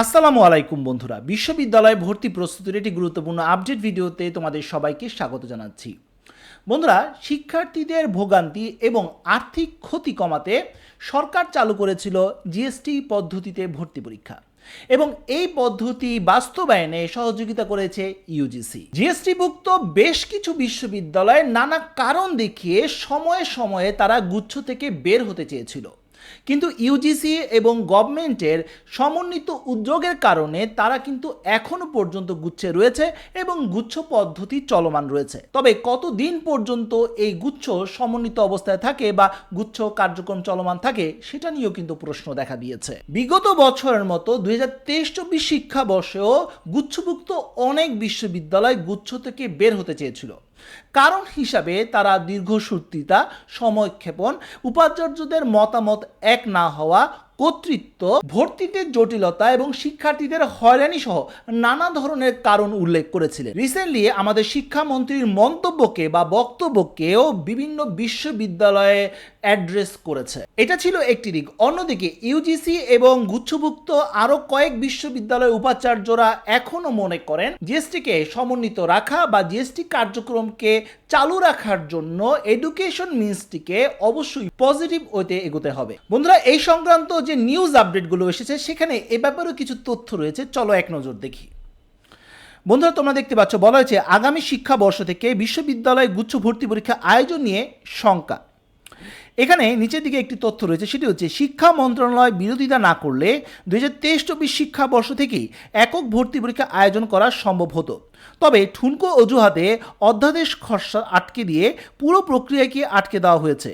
আসসালামু আলাইকুম বন্ধুরা, বিশ্ববিদ্যালয়ে ভর্তি প্রস্তুতির একটি গুরুত্বপূর্ণ আপডেট ভিডিওতে তোমাদের সবাইকে স্বাগত জানাচ্ছি। বন্ধুরা, শিক্ষার্থীদের ভোগান্তি এবং আর্থিক ক্ষতি কমাতে সরকার চালু করেছিল জিএসটি পদ্ধতিতে ভর্তি পরীক্ষা এবং এই পদ্ধতি বাস্তবায়নে সহযোগিতা করেছে ইউজিসি। জিএসটিভুক্ত বেশ কিছু বিশ্ববিদ্যালয়ে নানা কারণ দেখিয়ে সময়ে সময়ে তারা গুচ্ছ থেকে বের হতে চেয়েছিল। কিন্তু ইউজিসি এবং গভর্নমেন্টের সমন্বিত উদ্যোগের কারণে তারা কিন্তু এখনও পর্যন্ত গুচ্ছে রয়েছে এবং গুচ্ছ পদ্ধতি চলমান রয়েছে। তবে কতদিন পর্যন্ত এই গুচ্ছ সমন্বিত অবস্থায় থাকে বা গুচ্ছ কার্যক্রম চলমান থাকে, সেটা নিয়েও কিন্তু প্রশ্ন দেখা দিয়েছে। বিগত বছরের মতো দুই হাজার তেইশ চব্বিশ শিক্ষাবর্ষেও গুচ্ছভুক্ত অনেক বিশ্ববিদ্যালয় গুচ্ছ থেকে বের হতে চেয়েছিল। কারণ হিসাবে তারা দীর্ঘসূত্রিতা সময়ক্ষেপণ উপাচার্যদের মতামত এক না হওয়া কর্তৃত্ব ভর্তিতে জটিলতা এবং শিক্ষার্থীদের হয়রানি সহ নানা ধরনের কারণ উল্লেখ করেছিলেন। রিসেন্টলি আমাদের শিক্ষামন্ত্রীর মন্তব্যকে বা বক্তব্যকেও বিভিন্ন বিশ্ববিদ্যালয়ে অ্যাড্রেস করেছে। এটা ছিল একটি দিক। অন্যদিকে ইউজিসি এবং গুচ্ছভুক্ত আরও কয়েক বিশ্ববিদ্যালয় উপাচার্যরা এখনও মনে করেন জিএসটিকে সমন্বিত রাখা বা জিএসটি কার্যক্রমকে চালু রাখার জন্য এডুকেশন মিনসটিকে অবশ্যই পজিটিভ ওয়েতে এগোতে হবে। বন্ধুরা, এই সংক্রান্ত যে নিউজ আপডেটগুলো এসেছে, সেখানে এ ব্যাপারেও কিছু তথ্য রয়েছে। চলো এক নজর দেখি। বন্ধুরা, তোমরা দেখতে পাচ্ছ, বলা হয়েছে, আগামী শিক্ষাবর্ষ থেকে বিশ্ববিদ্যালয় গুচ্ছ ভর্তি পরীক্ষা আয়োজন নিয়ে শঙ্কা। এখানে নিচের দিকে একটি তথ্য রয়েছে, সেটি হচ্ছে, শিক্ষা মন্ত্রণালয় বিরোধিতা না করলে দুই হাজার তেইশ চব্বিশ শিক্ষাবর্ষ থেকেই একক ভর্তি পরীক্ষা আয়োজন করা সম্ভব হতো। তবে ঠুনকো অজুহাতে অধ্যাদেশ খসড়া আটকে দিয়ে পুরো প্রক্রিয়াকে আটকে দেওয়া হয়েছে।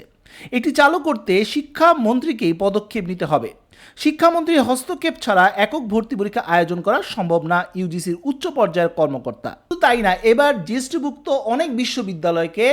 এটি চালু করতে শিক্ষা মন্ত্রীকেই পদক্ষেপ নিতে হবে। শিক্ষামন্ত্রীর হস্তক্ষেপ ছাড়া একক ভর্তি পরীক্ষা আয়োজন করা সম্ভব না, ইউজিসির উচ্চ পর্যায়ের কর্মকর্তা। তাই না, এবার জিএসটিভুক্ত অনেক বিশ্ববিদ্যালয়কে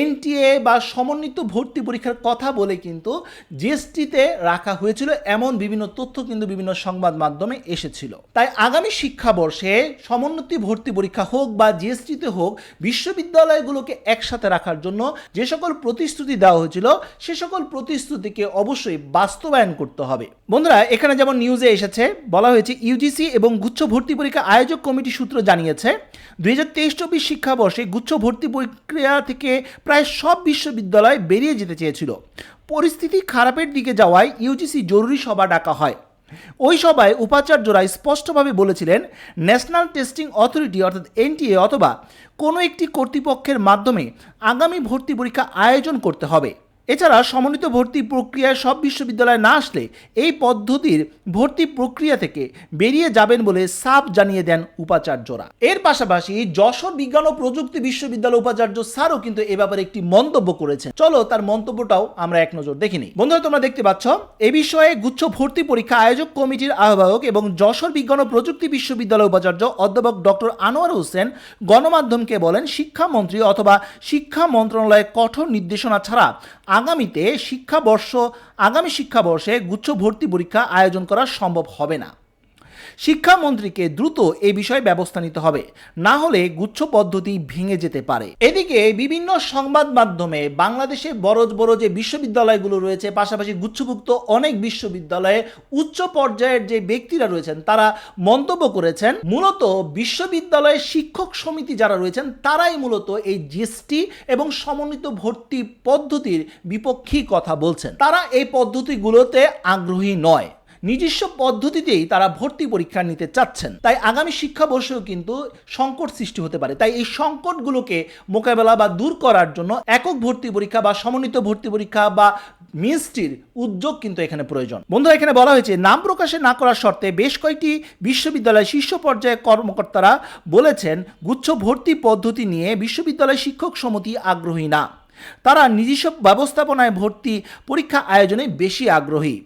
এনটিএ বা সমন্বিত ভর্তি পরীক্ষার কথা বলে কিন্তু জিএসটিতে রাখা হয়েছিল এমন বিভিন্ন তথ্য কিন্তু বিভিন্ন সংবাদ মাধ্যমে এসেছিল। তাই আগামী শিক্ষাবর্ষে সমন্বিত ভর্তি পরীক্ষা হোক বা জিএসটিতে হোক, বিশ্ববিদ্যালয়গুলোকে একসাথে রাখার জন্য যে সকল প্রতিশ্রুতি দেওয়া হয়েছিল, সে সকল প্রতিশ্রুতিকে অবশ্যই বাস্তবায়ন করতে হবে। বন্ধুরা, এখানে যেমন নিউজে এসেছে, বলা হয়েছে ইউজিসি এবং গুচ্ছ ভর্তি পরীক্ষা আয়োজক কমিটি সূত্র জানিয়েছে, দুই হাজার তেইশ চব্বিশ শিক্ষাবর্ষে গুচ্ছ ভর্তি প্রক্রিয়া থেকে প্রায় সব বিশ্ববিদ্যালয় বেরিয়ে যেতে চেয়েছিল। পরিস্থিতি খারাপের দিকে যাওয়ায় ইউজিসি জরুরি সভা ডাকা হয়। ওই সভায় উপাচার্যরা স্পষ্টভাবে বলেছিলেন ন্যাশনাল টেস্টিং অথরিটি অর্থাৎ এনটিএ অথবা কোনো একটি কর্তৃপক্ষের মাধ্যমে আগামী ভর্তি পরীক্ষা আয়োজন করতে হবে। এছাড়া সমন্বিত ভর্তি প্রক্রিয়ায় সব বিশ্ববিদ্যালয়ে না আসলে এই পদ্ধতির ভর্তি প্রক্রিয়া থেকে বেরিয়ে যাবেন বলে সাফ জানিয়ে দেন উপাচার্যরা। এর পাশাপাশি যশোর বিজ্ঞান ও প্রযুক্তি বিশ্ববিদ্যালয় উপাচার্য স্যারও কিন্তু এ ব্যাপারে একটি মন্তব্য করেছেন। চলো তার মন্তব্যটাও আমরা এক নজর দেখিনি বন্ধুরা, তোমরা দেখতে পাচ্ছ, এ বিষয়ে গুচ্ছ ভর্তি পরীক্ষা আয়োজক কমিটির আহ্বায়ক এবং যশোর বিজ্ঞান ও প্রযুক্তি বিশ্ববিদ্যালয় উপাচার্য অধ্যাপক ডক্টর আনোয়ার হোসেন গণমাধ্যমকে বলেন, শিক্ষামন্ত্রী অথবা শিক্ষা মন্ত্রণালয়ের কঠোর নির্দেশনা ছাড়া আগামীতে শিক্ষাবর্ষ আগামী শিক্ষাবর্ষে গুচ্ছ ভর্তি পরীক্ষা আয়োজন করা সম্ভব হবে না। শিক্ষামন্ত্রীকে দ্রুত এ বিষয়ে ব্যবস্থা নিতে হবে, না হলে গুচ্ছ পদ্ধতি ভেঙে যেতে পারে। এদিকে বিভিন্ন সংবাদ মাধ্যমে বাংলাদেশে বড় বড় যে বিশ্ববিদ্যালয়গুলো রয়েছে, পাশাপাশি গুচ্ছভুক্ত অনেক বিশ্ববিদ্যালয়ে উচ্চ পর্যায়ের যে ব্যক্তিরা রয়েছেন, তারা মন্তব্য করেছেন, মূলত বিশ্ববিদ্যালয়ের শিক্ষক সমিতি যারা রয়েছেন, তারাই মূলত এই জিএসটি এবং সমন্বিত ভর্তি পদ্ধতির বিপক্ষেই কথা বলছেন। তারা এই পদ্ধতিগুলোতে আগ্রহী নয়। নিজস্ব পদ্ধতিতেই তারা ভর্তি পরীক্ষা নিতে চাচ্ছেন। তাই আগামী শিক্ষাবর্ষেও কিন্তু সংকট সৃষ্টি হতে পারে। তাই এই সংকটগুলোকে মোকাবেলা বা দূর করার জন্য একক ভর্তি পরীক্ষা বা সমন্বিত ভর্তি পরীক্ষা বা মিনস্টির উদ্যোগ কিন্তু এখানে প্রয়োজন। বন্ধু এখানে বলা হয়েছে, নাম প্রকাশে না করার শর্তে বেশ কয়েকটি বিশ্ববিদ্যালয় শীর্ষ পর্যায়ে কর্মকর্তারা বলেছেন, গুচ্ছ ভর্তি পদ্ধতি নিয়ে বিশ্ববিদ্যালয় শিক্ষক সমিতি আগ্রহী না। তারা নিজস্ব ব্যবস্থাপনায় ভর্তি পরীক্ষা আয়োজনে বেশি আগ্রহী।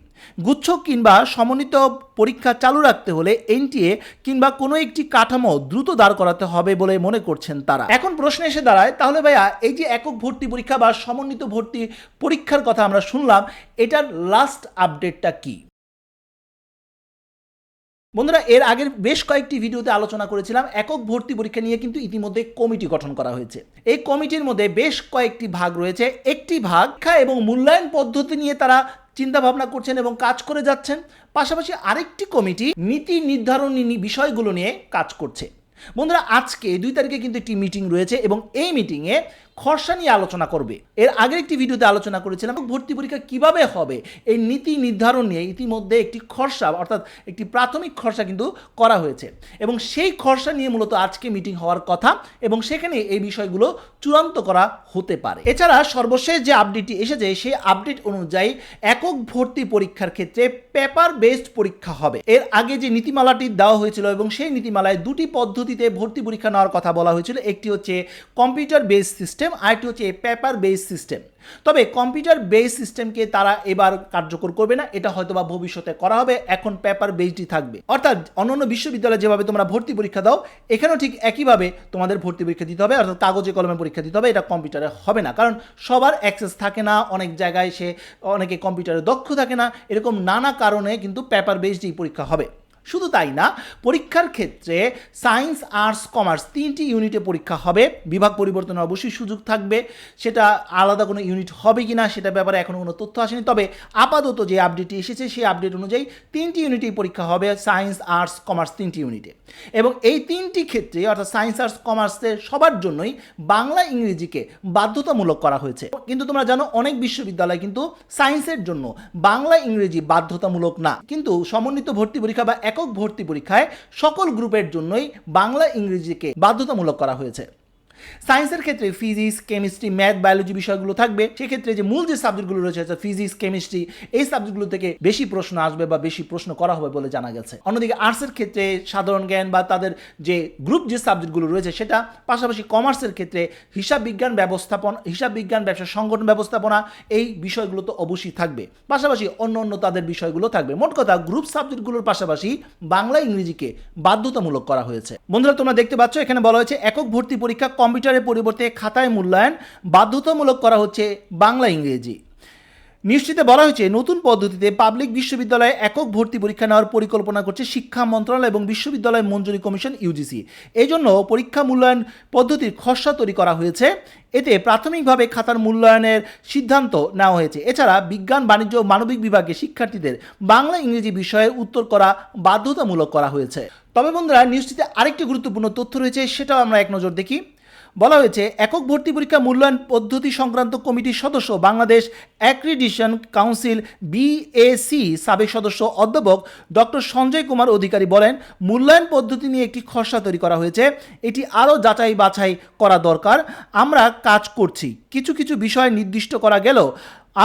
গুচ্ছ কিংবা সমন্বিত পরীক্ষা চালু রাখতে হলে এনটিএ কিংবা কোনো একটি কাঠামো দ্রুত দাঁড় করাতে হবে বলে মনে করছেন তারা। এখন প্রশ্ন এসে দাঁড়ায়, তাহলে ভাইয়া এই যে একক ভর্তি পরীক্ষা বা সমন্বিত ভর্তি পরীক্ষার কথা আমরা শুনলাম, এটার লাস্ট আপডেটটা কি? বন্ধুরা, এর আগের বেশ কয়েকটি ভিডিওতে আলোচনা করেছিলাম, একক ভর্তি পরীক্ষা নিয়ে কিন্তু ইতিমধ্যে কমিটি গঠন করা হয়েছে। এই কমিটির মধ্যে বেশ কয়েকটি ভাগ রয়েছে। একটি ভাগ এবং মূল্যায়ন পদ্ধতি নিয়ে তারা চিন্তা ভাবনা করছেন এবং কাজ করে যাচ্ছেন। পাশাপাশি আরেকটি কমিটি নীতি নির্ধারণী বিষয়গুলো নিয়ে কাজ করছে। বন্ধুরা, আজকে দুই তারিখে কিন্তু একটি মিটিং রয়েছে এবং এই মিটিংয়ে খরসা নিয়ে আলোচনা করবে। এর আগের একটি ভিডিওতে আলোচনা করেছিলাম ভর্তি পরীক্ষা কীভাবে হবে, এই নীতি নির্ধারণ নিয়ে ইতিমধ্যে একটি খরসা অর্থাৎ একটি প্রাথমিক খরসা কিন্তু করা হয়েছে। এবং সেই খরসা নিয়ে মূলত আজকে মিটিং হওয়ার কথা এবং সেখানে এই বিষয়গুলো চূড়ান্ত করা হতে পারে। এছাড়া সর্বশেষ যে আপডেটটি এসেছে, সেই আপডেট অনুযায়ী একক ভর্তি পরীক্ষার ক্ষেত্রে পেপার বেসড পরীক্ষা হবে। এর আগে যে নীতিমালাটি দেওয়া হয়েছিল এবং সেই নীতিমালায় দুটি পদ্ধতিতে ভর্তি পরীক্ষা নেওয়ার কথা বলা হয়েছিল। একটি হচ্ছে কম্পিউটার বেসড সিস্টেম আরেকটি হচ্ছে পেপার বেস সিস্টেম তবে কম্পিউটার বেস সিস্টেমকে তারা এবার কার্যকর করবে না, এটা হয়তো বা ভবিষ্যতে করা হবে, এখন পেপার বেসডই থাকবে। অর্থাৎ অন্যান্য বিশ্ববিদ্যালয়ে যেভাবে তোমরা ভর্তি পরীক্ষা দাও, এখানেও ঠিক একইভাবে তোমাদের ভর্তি পরীক্ষা দিতে হবে, অর্থাৎ কাগজে কলমে পরীক্ষা দিতে হবে, এটা কম্পিউটারে হবে না। কারণ সবার অ্যাক্সেস থাকে না, অনেক জায়গায় সে, অনেকে কম্পিউটারে দক্ষ থাকে না, এরকম নানা কারণে কিন্তু পেপার বেসডই পরীক্ষা হবে। শুধু তাই না, পরীক্ষার ক্ষেত্রে সায়েন্স, আর্টস, কমার্স তিনটি ইউনিটে পরীক্ষা হবে। বিভাগ পরিবর্তনের অবশ্যই সুযোগ থাকবে। সেটা আলাদা কোনো ইউনিট হবে কি না সেটা ব্যাপারে এখনও কোনো তথ্য আসেনি। তবে আপাতত যে আপডেটটি এসেছে, সেই আপডেট অনুযায়ী তিনটি ইউনিটেই পরীক্ষা হবে, সায়েন্স, আর্টস, কমার্স তিনটি ইউনিটে। এবং এই তিনটি ক্ষেত্রে অর্থাৎ সায়েন্স, আর্টস, কমার্সের সবার জন্যই বাংলা ইংরেজিকে বাধ্যতামূলক করা হয়েছে। কিন্তু তোমরা জানো, অনেক বিশ্ববিদ্যালয় কিন্তু সায়েন্সের জন্য বাংলা ইংরেজি বাধ্যতামূলক না। কিন্তু সমন্বিত ভর্তি পরীক্ষা বা একক ভর্তি পরীক্ষায় সকল গ্রুপের জন্যই বাংলা ইংরেজিকে বাধ্যতামূলক করা হয়েছে। সায়েন্সের ক্ষেত্রে ফিজিক্স কেমিস্ট্রি ম্যাথ বায়োলজি বিষয়গুলো থাকবে। সেক্ষেত্রে যে মূল যে সাবজেক্টগুলো রয়েছে, অর্থাৎ ফিজিক্স কেমিস্ট্রি এই সাবজেক্টগুলো থেকে বেশি প্রশ্ন আসবে বা বেশি প্রশ্ন করা হবে বলে জানা গেছে। অন্যদিকে আর্টসের ক্ষেত্রে সাধারণ জ্ঞান বা তাদের যে গ্রুপ যে সাবজেক্টগুলো রয়েছে, সেটা পাশাপাশি কমার্সের ক্ষেত্রে হিসাব বিজ্ঞান ব্যবস্থাপনা, হিসাব বিজ্ঞান ব্যবসা সংগঠন ব্যবস্থাপনা, এই বিষয়গুলো তো অবশ্যই থাকবে। পাশাপাশি অন্য অন্য তাদের বিষয়গুলো থাকবে। মোট কথা গ্রুপ সাবজেক্টগুলোর পাশাপাশি বাংলা ইংরেজিকে বাধ্যতামূলক করা হয়েছে। বন্ধুরা, তোমরা দেখতে পাচ্ছ, এখানে বলা হয়েছে, একক ভর্তি পরীক্ষা কম্পিউটারের পরিবর্তে খাতায় মূল্যায়ন বাধ্যতামূলক করা হচ্ছে বাংলা ইংরেজি। নিশ্চিতে বলা হয়েছে, নতুন পদ্ধতিতে পাবলিক বিশ্ববিদ্যালয়ে একক ভর্তি পরীক্ষা নেওয়ার পরিকল্পনা করছে শিক্ষা মন্ত্রণালয় এবং বিশ্ববিদ্যালয় মঞ্জুরি কমিশন ইউজিসি। এই জন্য পরীক্ষা মূল্যায়ন পদ্ধতির খসড়া তৈরি করা হয়েছে। এতে প্রাথমিকভাবে খাতার মূল্যায়নের সিদ্ধান্ত নেওয়া হয়েছে। এছাড়া বিজ্ঞান, বাণিজ্য ও মানবিক বিভাগে শিক্ষার্থীদের বাংলা ইংরেজি বিষয়ে উত্তর করা বাধ্যতামূলক করা হয়েছে। তবে বন্ধুরা নিশ্চিতে আরেকটি গুরুত্বপূর্ণ তথ্য রয়েছে, সেটাও আমরা এক নজর দেখি। বলা হয়েছে, একক ভর্তি পরীক্ষা মূল্যায়ন পদ্ধতি সংক্রান্ত কমিটির সদস্য বাংলাদেশ অ্যাক্রিডিশন কাউন্সিল বিএসি সাবেক সদস্য অধ্যাপক ডক্টর সঞ্জয় কুমার অধিকারী বলেন, মূল্যায়ন পদ্ধতি নিয়ে একটি খসড়া তৈরি করা হয়েছে। এটি আরও যাচাই বাছাই করা দরকার। আমরা কাজ করছি। কিছু কিছু বিষয় নির্দিষ্ট করা গেলেও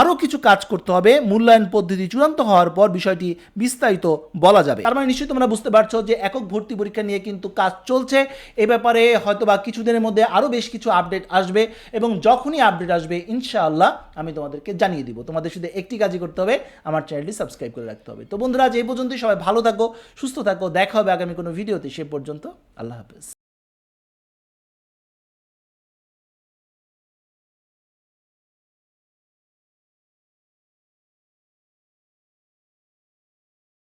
আরও কিছু কাজ করতে হবে। মূল্যায়ন পদ্ধতি চূড়ান্ত হওয়ার পর বিষয়টি বিস্তারিত বলা যাবে। তার মানে নিশ্চয়ই তোমরা বুঝতে পারছ যে একক ভর্তি পরীক্ষা নিয়ে কিন্তু কাজ চলছে। এ ব্যাপারে হয়তো বা কিছুদিনের মধ্যে আরও বেশ কিছু আপডেট আসবে এবং যখনই আপডেট আসবে, ইনশাআল্লাহ আমি তোমাদেরকে জানিয়ে দিব। তোমাদের শুধু একটি কাজই করতে হবে, আমার চ্যানেলটি সাবস্ক্রাইব করে রাখতে হবে। তো বন্ধুরা এই পর্যন্তই। সবাই ভালো থাকো, সুস্থ থাকো। দেখা হবে আগামী কোনো ভিডিওতে। সে পর্যন্ত আল্লাহ হাফেজ।